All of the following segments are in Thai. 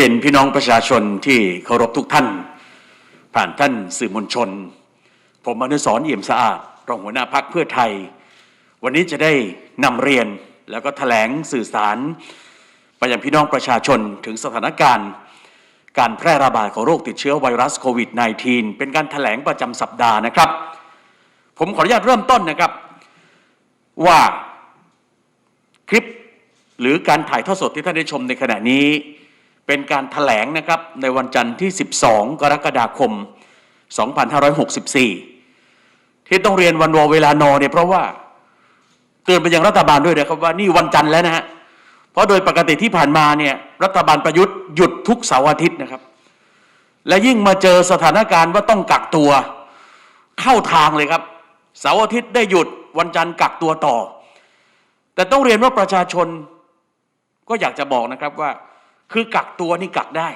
เรียนพี่น้องประชาชนที่เคารพทุกท่าน ผ่านท่านสื่อมวลชน ผมอนุสรเอี่ยมสะอาดรองหัวหน้าพักเพื่อไทย วันนี้จะได้นำเรียนแล้วก็แถลงสื่อสาร ไปยังพี่น้องประชาชนถึงสถานการณ์ การแพร่ระบาดของโรคติดเชื้อไวรัสโควิด -19 เป็นการแถลงประจำสัปดาห์นะครับ ผมขออนุญาตเริ่มต้นนะครับ ว่าคลิปหรือการถ่ายทอดสดที่ท่านได้ชมในขณะนี้ เป็นการถแถลงนะครับในวันจันทร์ที่ 12 กรกฎาคม 2564 ที่ต้องเรียนวันวอเวลานอเนี่ยเพราะว่าเตือนไปยังรัฐบาลด้วยนะครับว่านี่วันจันทร์แล้วนะฮะเพราะโดยปกติที่ผ่านมาเนี่ยรัฐบาลประยุทธ์หยุดทุกเสาร์อาทิตย์นะครับ และยิ่งมาเจอสถานการณ์ว่าต้องกักตัวเข้าทางเลยครับเสาร์อาทิตย์ได้หยุดวันจันทร์กักตัวต่อ แต่ต้องเรียนว่าประชาชนก็อยากจะบอกนะครับว่า คือกักตัวนี่กักได้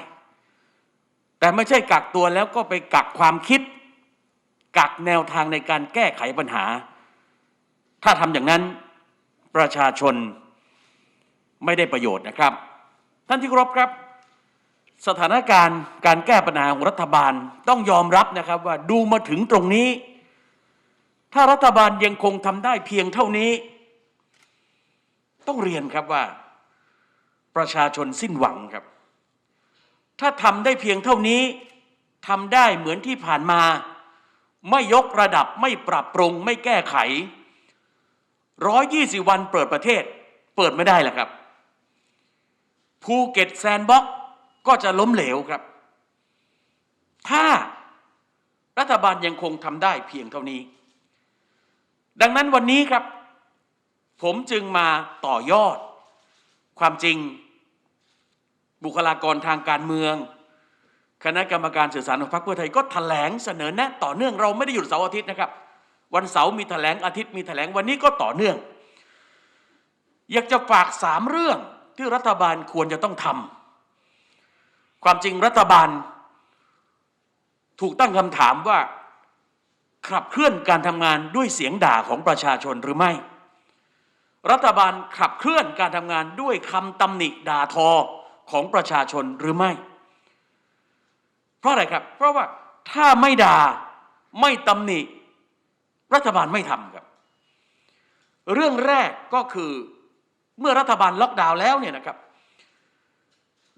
แต่ไม่ใช่กักตัวแล้วก็ไปกักความคิด กักแนวทางในการแก้ไขปัญหา ถ้าทำอย่างนั้นประชาชนไม่ได้ประโยชน์นะครับ ท่านที่เคารพครับ สถานการณ์การแก้ปัญหาของรัฐบาลต้องยอมรับนะครับว่าดูมาถึงตรงนี้ ถ้ารัฐบาลยังคงทำได้เพียงเท่านี้ ต้องเรียนครับว่า ประชาชนสิ้นหวังครับ ถ้าทำได้เพียงเท่านี้ทำได้เหมือนที่ผ่านมา ไม่ยกระดับไม่ปรับปรุงไม่แก้ไขร้อยยี่สิวันเปิดประเทศ เปิดไม่ได้แหละครับภูเก็ตแซนด์บ็อกก็จะล้มเหลวครับ ถ้ารัฐบาลยังคงทำได้เพียงเท่านี้ ดังนั้นวันนี้ครับ ผมจึงมาต่อยอด ความจริง บุคลากรทางการเมือง คณะกรรมการสื่อสารของพรรคเพื่อไทยก็แถลงเสนอแนะต่อเนื่องเราไม่ได้หยุดเสาร์อาทิตย์นะครับ วันเสาร์มีแถลงอาทิตย์มีแถลงวันนี้ก็ต่อเนื่อง อยากจะฝากสามเรื่องที่รัฐบาลควรจะต้องทำความจริงรัฐบาล ถูกตั้งคำถามว่าขับเคลื่อนการทำงานด้วยเสียงด่าของประชาชนหรือไม่ รัฐบาลขับเคลื่อนการทำงานด้วยคำตำหนิด่าทอของประชาชนหรือไม่ เพราะอะไรครับ เพราะว่าถ้าไม่ด่าไม่ตำหนิ รัฐบาลไม่ทำครับ เรื่องแรกก็คือเมื่อรัฐบาลล็อกดาวน์แล้วเนี่ยนะครับ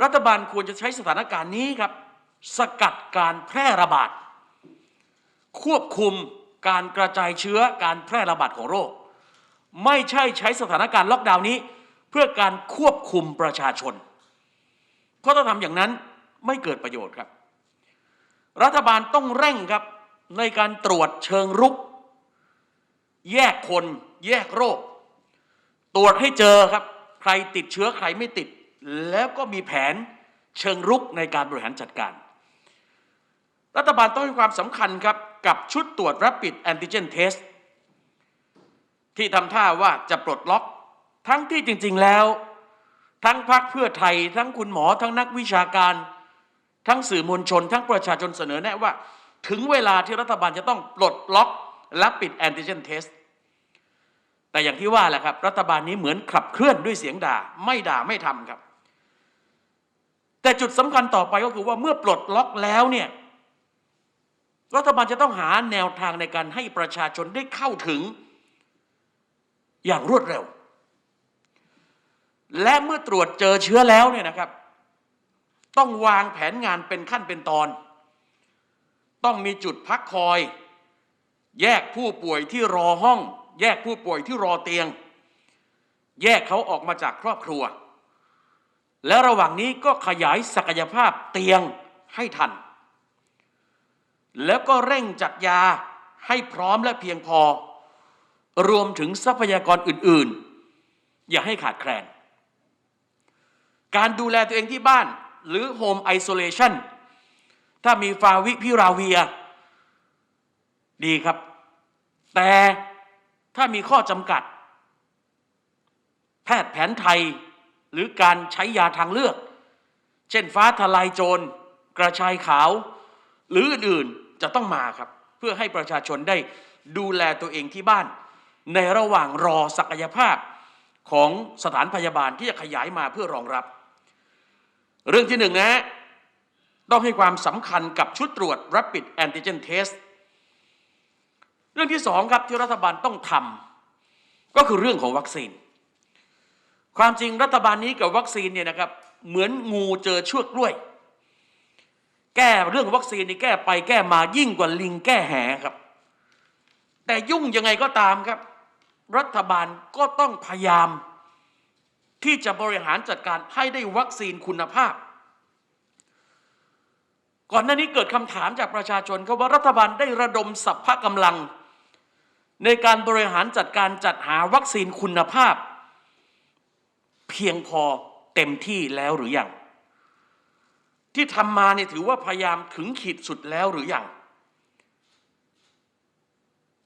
รัฐบาลควรจะใช้สถานการณ์นี้ครับ สกัดการแพร่ระบาด ควบคุมการกระจายเชื้อการแพร่ระบาดของโรค ไม่ใช่ใช้สถานการณ์ล็อกดาวน์นี้ เพื่อการควบคุมประชาชน เพราะถ้าทำอย่างนั้นไม่เกิดประโยชน์ครับ รัฐบาลต้องเร่งครับในการตรวจเชิงรุก แยกคนแยกโรค ตรวจให้เจอครับ ใครติดเชื้อใครไม่ติด แล้วก็มีแผนเชิงรุกในการบริหารจัดการ รัฐบาลต้องให้ความสำคัญครับ กับชุดตรวจ Rapid Antigen Test ที่ ที่ทำท่าว่าจะปลดล็อก ทั้งที่จริง ๆแล้ว ทั้งพรรคเพื่อไทย ทั้งคุณหมอทั้งนักวิชาการ ทั้งสื่อมวลชน ทั้งประชาชนเสนอแนะว่า ถึงเวลาที่รัฐบาลจะต้องปลดล็อกและปิดแอนติเจนเทสแต่อย่างที่ว่าแหละครับ รัฐบาลนี้เหมือนขับเคลื่อนด้วยเสียงด่า ไม่ด่าไม่ทำครับ แต่จุดสำคัญต่อไปก็คือว่าเมื่อปลดล็อกแล้วเนี่ยรัฐบาลจะต้องหาแนวทางในการให้ประชาชนได้เข้าถึง อย่างรวดเร็ว และเมื่อตรวจเจอเชื้อแล้วเนี่ยนะครับ ต้องวางแผนงานเป็นขั้นเป็นตอน ต้องมีจุดพักคอย แยกผู้ป่วยที่รอห้อง แยกผู้ป่วยที่รอเตียง แยกเขาออกมาจากครอบครัว แล้วระหว่างนี้ก็ขยายศักยภาพเตียงให้ทัน แล้วก็เร่งจัดยาให้พร้อมและเพียงพอ รวมถึงทรัพยากรอื่น ๆ อย่าให้ขาดแคลน การดูแลตัวเองที่บ้านหรือ Home Isolation ถ้ามีฟาวิพิราเวีย ดีครับ แต่ถ้ามีข้อจำกัด แพทย์แผนไทยหรือการใช้ยาทางเลือก เช่นฟ้าทลายโจร กระชายขาว หรืออื่น ๆ จะต้องมาครับ เพื่อให้ประชาชนได้ดูแลตัวเองที่บ้าน ในระหว่างรอศักยภาพของสถานพยาบาลที่จะขยายมาเพื่อรองรับ เรื่องที่หนึ่งนะ ต้องให้ความสำคัญกับชุดตรวจ Rapid Antigen Test เรื่องที่สองครับที่รัฐบาลต้องทำก็คือเรื่องของวัคซีน ความจริงรัฐบาลนี้กับวัคซีนเนี่ยนะครับเหมือนงูเจอเชือกกล้วย แก้เรื่องวัคซีนนี่แก้ไปแก้มายิ่งกว่าลิงแก้แหครับ แต่ยุ่งยังไงก็ตามครับ รัฐบาลก็ต้องพยายาม ที่จะบริหารจัดการให้ได้วัคซีนคุณภาพ ก่อนหน้านี้เกิดคำถามจากประชาชนครับว่ารัฐบาลได้ระดมสัพพะกำลัง ในการบริหารจัดการจัดหาวัคซีนคุณภาพ เพียงพอเต็มที่แล้วหรือยังที่ทำมาเนี่ยถือว่าพยายามถึงขีดสุดแล้วหรือยัง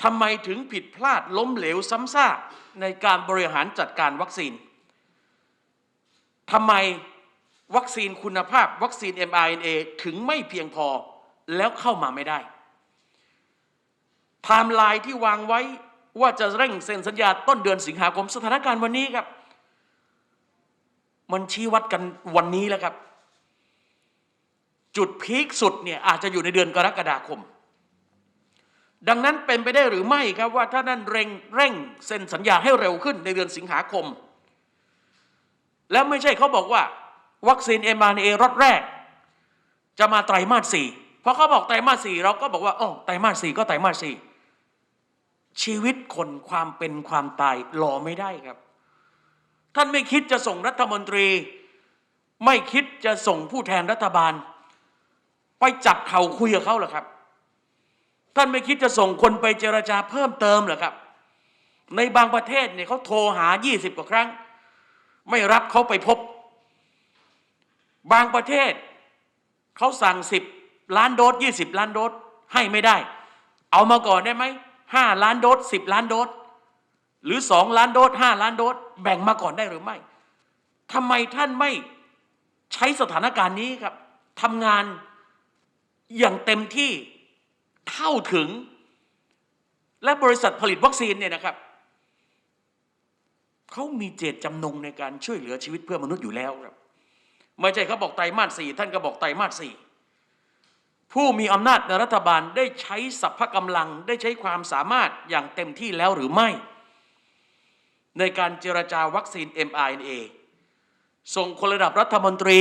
ทำไมถึงผิดพลาดล้มเหลวซ้ำซากในการบริหารจัดการวัคซีนทำไมวัคซีนคุณภาพวัคซีน mRNA ถึงไม่เพียงพอแล้วเข้ามาไม่ได้ไทม์ไลน์ที่วางไว้ว่าจะเร่งเซ็นสัญญาต้นเดือนสิงหาคมสถานการณ์วันนี้ครับ มันชี้วัดกันวันนี้แล้วครับ จุดพีคสุดเนี่ยอาจจะอยู่ในเดือนกรกฎาคม ดังนั้นเป็นไปได้หรือไม่ครับว่าถ้านั่นเร่งเร่งเซ็นสัญญาให้เร็วขึ้นในเดือนสิงหาคม แล้วไม่ใช่เขาบอกว่า วัคซีนเอ็มอาร์เอรอดแรก จะมาไตรมาสสี่พอเขาบอกไตรมาสสี่เราก็บอกว่าอ๋อไตรมาสสี่ก็ไตรมาสสี่ชีวิตคนความเป็นความตายรอไม่ได้ครับ ท่านไม่คิดจะส่งรัฐมนตรี ไม่คิดจะส่งผู้แทนรัฐบาล ไปจับเข่าคุยกับเขาหรอครับ ท่านไม่คิดจะส่งคนไปเจรจาเพิ่มเติมเหรอครับ ในบางประเทศเนี่ยเขาโทรหา 20 กว่าครั้ง ไม่รับเขาไปพบ บางประเทศเขาสั่ง 10 ล้านโดส 20 ล้านโดสให้ไม่ได้ เอามาก่อนได้ไหม5ล้านโดส10ล้านโดสหรือ2ล้านโดส5ล้านโดสแบ่งมาก่อนได้หรือไม่ทำไมท่านไม่ใช้สถานการณ์นี้ครับทำงานอย่างเต็มที่ เท่าถึง และบริษัทผลิตวัคซีนเนี่ยนะครับเขามีเจตจำนงในการช่วยเหลือชีวิตเพื่อมนุษย์อยู่แล้วครับไม่ใช่เขาบอกไตรมาสสี่ท่านก็บอกไตรมาสสี่ผู้มีอำนาจในรัฐบาลได้ใช้สัพพะกำลังได้ใช้ความสามารถอย่างเต็มที่แล้วหรือไม่ ในการเจรจาวัคซีน mRNA ส่งคนระดับรัฐมนตรี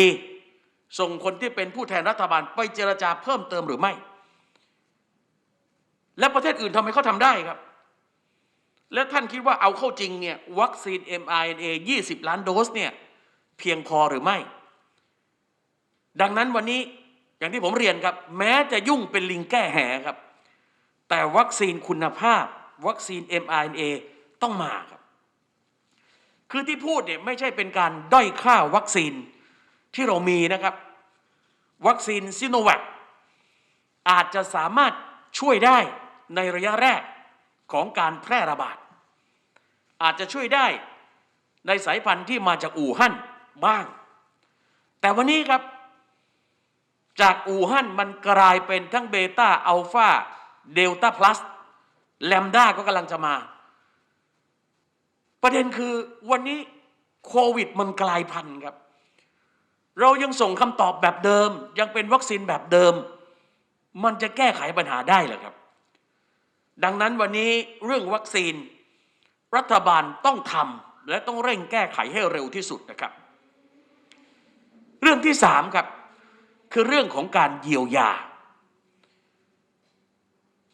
ส่งคนที่เป็นผู้แทนรัฐบาลไปเจรจาเพิ่มเติมหรือไม่ และประเทศอื่นทำไมเขาทำได้ครับ และท่านคิดว่าเอาเข้าจริงเนี่ยวัคซีน mRNA 20 ล้านโดสเนี่ยเพียงพอหรือไม่ ดังนั้นวันนี้อย่างที่ผมเรียนครับ แม้จะยุ่งเป็นลิงแก้แหครับ แต่วัคซีนคุณภาพ วัคซีน mRNA ต้องมาครับ คือที่พูดเนี่ยไม่ใช่เป็นการด้อยค่าวัคซีนที่เรามีนะครับ วัคซีนซิโนแวคอาจจะสามารถช่วยได้ ในระยะแรกของการแพร่ระบาด อาจจะช่วยได้ในสายพันธุ์ที่มาจากอู่ฮั่นบ้าง แต่วันนี้ครับ จากอู่ฮั่นมันกลายเป็นทั้งเบต้าอัลฟาเดลต้าพลัสแลมด้าก็กำลังจะมา ประเด็นคือวันนี้โควิดมันกลายพันธุ์ครับ เรายังส่งคำตอบแบบเดิม ยังเป็นวัคซีนแบบเดิม มันจะแก้ไขปัญหาได้หรือครับ ดังนั้นวันนี้เรื่องวัคซีน รัฐบาลต้องทำและต้องเร่งแก้ไขให้เร็วที่สุดนะครับ เรื่องที่สามครับ คือเรื่องของการเยียวยา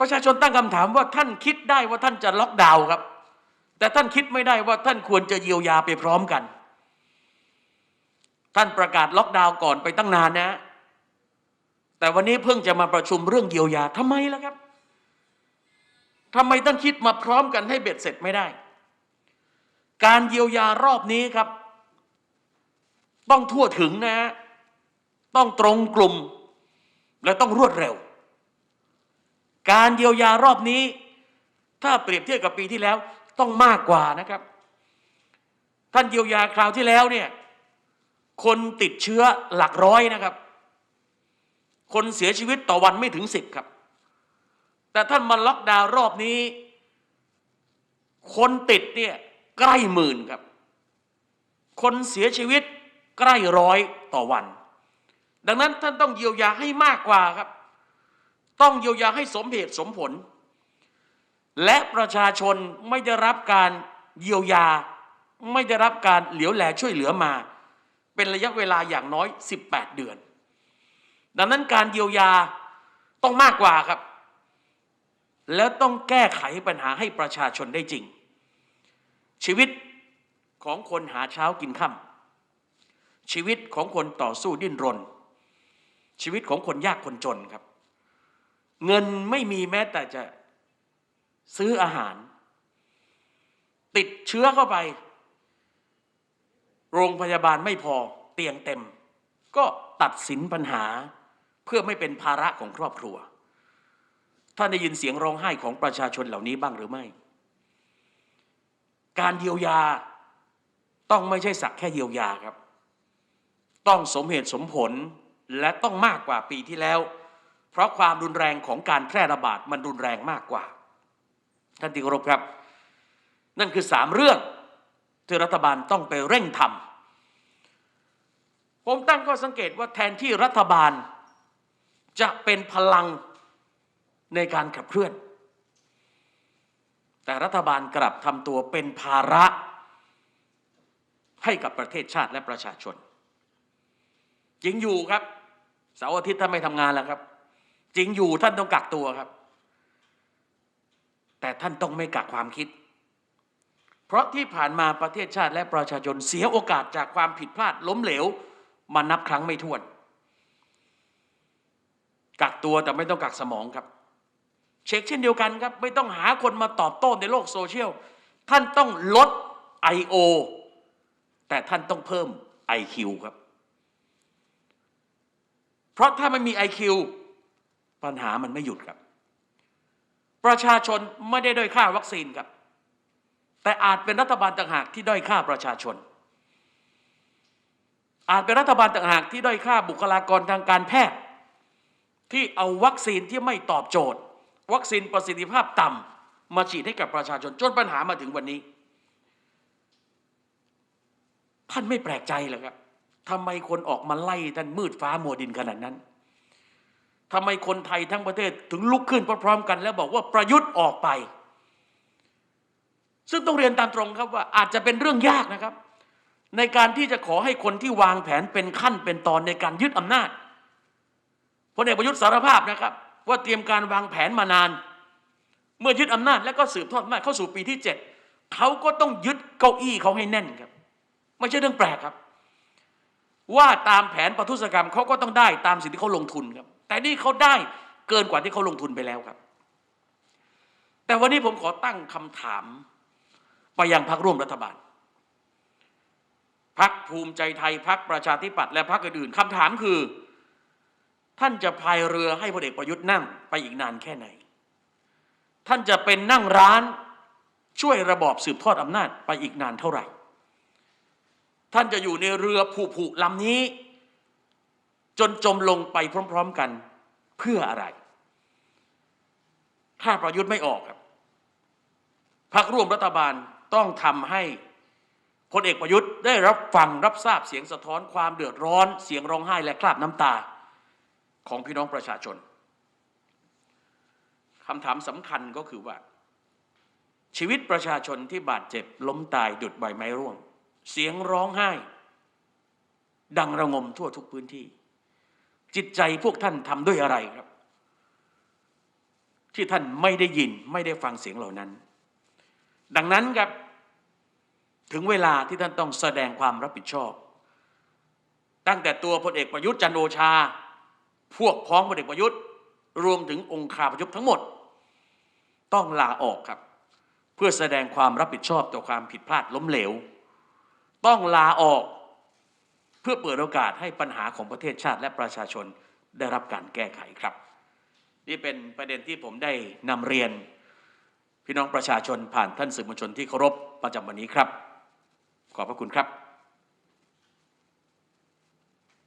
ประชาชนตั้งคำถามว่าท่านคิดได้ว่าท่านจะล็อกดาวน์ครับ แต่ท่านคิดไม่ได้ว่าท่านควรจะเยียวยาไปพร้อมกัน ท่านประกาศล็อกดาวน์ก่อนไปตั้งนานนะ แต่วันนี้เพิ่งจะมาประชุมเรื่องเยียวยาทำไมล่ะครับ ทำไมต้องคิดมาพร้อมกันให้เบ็ดเสร็จไม่ได้ การเยียวยารอบนี้ครับ ต้องทั่วถึงนะ ต้องตรงกลุ่ม และต้องรวดเร็ว การเยียวยารอบนี้ ถ้าเปรียบเทียบกับปีที่แล้ว ต้องมากกว่านะครับ ท่านเยียวยาคราวที่แล้วเนี่ยคนติดเชื้อหลักร้อยนะครับ คนเสียชีวิตต่อวันไม่ถึงสิบครับ แต่ท่านมาล็อกดาวน์รอบนี้ คนติดเนี่ยใกล้หมื่นครับ คนเสียชีวิตใกล้ร้อยต่อวัน ดังนั้นท่านต้องเยียวยาให้มากกว่าครับ ต้องเยียวยาให้สมเหตุสมผล และประชาชนไม่ได้รับการเยียวยา ไม่ได้รับการเหลียวแลช่วยเหลือมา เป็นระยะเวลาอย่างน้อย 18 เดือน ดังนั้นการเยียวยาต้องมากกว่าครับ แล้วต้องแก้ไขปัญหาให้ประชาชนได้จริง ชีวิตของคนหาเช้ากินค่ำชีวิตของคนต่อสู้ดิ้นรน ชีวิตของคนยากคนจนครับ เงินไม่มีแม้แต่จะซื้ออาหาร ติดเชื้อเข้าไป โรงพยาบาลไม่พอเตียงเต็ม ก็ตัดสินปัญหาเพื่อไม่เป็นภาระของครอบครัว ท่านได้ยินเสียงร้องไห้ของประชาชนเหล่านี้บ้างหรือไม่ การเยียวยาต้องไม่ใช่สักแค่เยียวยาครับ ต้องสมเหตุสมผลและต้องมากกว่าปีที่แล้ว เพราะความรุนแรงของการแพร่ระบาดมันรุนแรงมากกว่า ท่านที่เคารพครับ นั่นคือสามเรื่องที่รัฐบาลต้องไปเร่งทำผมตั้งข้อสังเกตว่าแทนที่รัฐบาลจะเป็นพลัง ในการขับเคลื่อน แต่รัฐบาลกลับทำตัวเป็นภาระให้กับประเทศชาติและประชาชน จริงอยู่ครับเสาร์อาทิตย์ท่านไม่ทำงานแล้วครับ จริงอยู่ท่านต้องกักตัวครับ แต่ท่านต้องไม่กักความคิด เพราะที่ผ่านมาประเทศชาติและประชาชนเสียโอกาสจากความผิดพลาดล้มเหลวมานับครั้งไม่ถ้วน กักตัวแต่ไม่ต้องกักสมองครับ เช็คเช่นเดียวกันครับ ไม่ต้องหาคนมาตอบโต้ในโลกโซเชียล ท่านต้องลด I.O. แต่ท่านต้องเพิ่ม I.Q. ครับ เพราะถ้าไม่มี I.Q. ปัญหามันไม่หยุดครับ ประชาชนไม่ได้ด้อยค่าวัคซีนครับ แต่อาจเป็นรัฐบาลต่างหากที่ด้อยค่าประชาชน อาจเป็นรัฐบาลต่างหากที่ด้อยค่าบุคลากรทางการแพทย์ ที่เอาวัคซีนที่ไม่ตอบโจทย์ วัคซีนประสิทธิภาพต่ำมาฉีดให้กับประชาชนจนปัญหามาถึงวันนี้ ท่านไม่แปลกใจหรอครับทำไมคนออกมาไล่ท่านมืดฟ้ามัวดินขนาดนั้นทำไมคนไทยทั้งประเทศถึงลุกขึ้นพร้อมๆกัน แล้วบอกว่าประยุทธ์ออกไป ซึ่งต้องเรียนตามตรงครับว่าอาจจะเป็นเรื่องยากนะครับ ในการที่จะขอให้คนที่วางแผนเป็นขั้นเป็นตอนในการยึดอำนาจพลเอกประยุทธ์สารภาพนะครับ ว่าเตรียมการวางแผนมานาน เมื่อยึดอำนาจและก็สืบทอดอำนาจเข้าสู่ปีที่เจ็ดเขาก็ต้องยึดเก้าอี้เขาให้แน่นครับ ไม่ใช่เรื่องแปลกครับ ว่าตามแผนปทุศกรรมเขาก็ต้องได้ตามสิ่งที่เขาลงทุนครับ แต่นี่เขาได้เกินกว่าที่เขาลงทุนไปแล้วครับ แต่วันนี้ผมขอตั้งคำถามไปยังพรรคร่วมรัฐบาลพรรคภูมิใจไทยพรรคประชาธิปัตย์และพรรคอื่นๆคำถามคือ ท่านจะพายเรือให้พลเอกประยุทธ์นั่งไปอีกนานแค่ไหน ท่านจะเป็นนั่งร้านช่วยระบอบสืบทอดอำนาจไปอีกนานเท่าไหร่ ท่านจะอยู่ในเรือผูกๆลำนี้ จนจมลงไปพร้อม ๆกันเพื่ออะไร ถ้าประยุทธ์ไม่ออกครับพรรคร่วมรัฐบาลต้องทำให้พลเอกประยุทธ์ได้รับฟังรับทราบเสียงสะท้อนความเดือดร้อน เสียงร้องไห้และคราบน้ำตา ของพี่น้องประชาชนคำถามสำคัญก็คือว่า ชีวิตประชาชนที่บาดเจ็บล้มตายดุดใบไม้ร่วง เสียงร้องไห้ ดังระงมทั่วทุกพื้นที่ จิตใจพวกท่านทำด้วยอะไรครับ ที่ท่านไม่ได้ยินไม่ได้ฟังเสียงเหล่านั้น ดังนั้นครับถึงเวลาที่ท่านต้องแสดงความรับผิดชอบ ตั้งแต่ตัวพลเอกประยุทธ์จันโอชา พวกพ้องพลเอกประยุทธ์ รวมถึงองค์คาพยพทั้งหมด ต้องลาออกครับ เพื่อแสดงความรับผิดชอบต่อความผิดพลาดล้มเหลว ต้องลาออกเพื่อเปิดโอกาสให้ปัญหาของประเทศชาติและประชาชนได้รับการแก้ไขครับ นี่เป็นประเด็นที่ผมได้นำเรียน พี่น้องประชาชนผ่านท่านสื่อมวลชนที่เคารพประจำวันนี้ครับ ขอบพระคุณครับ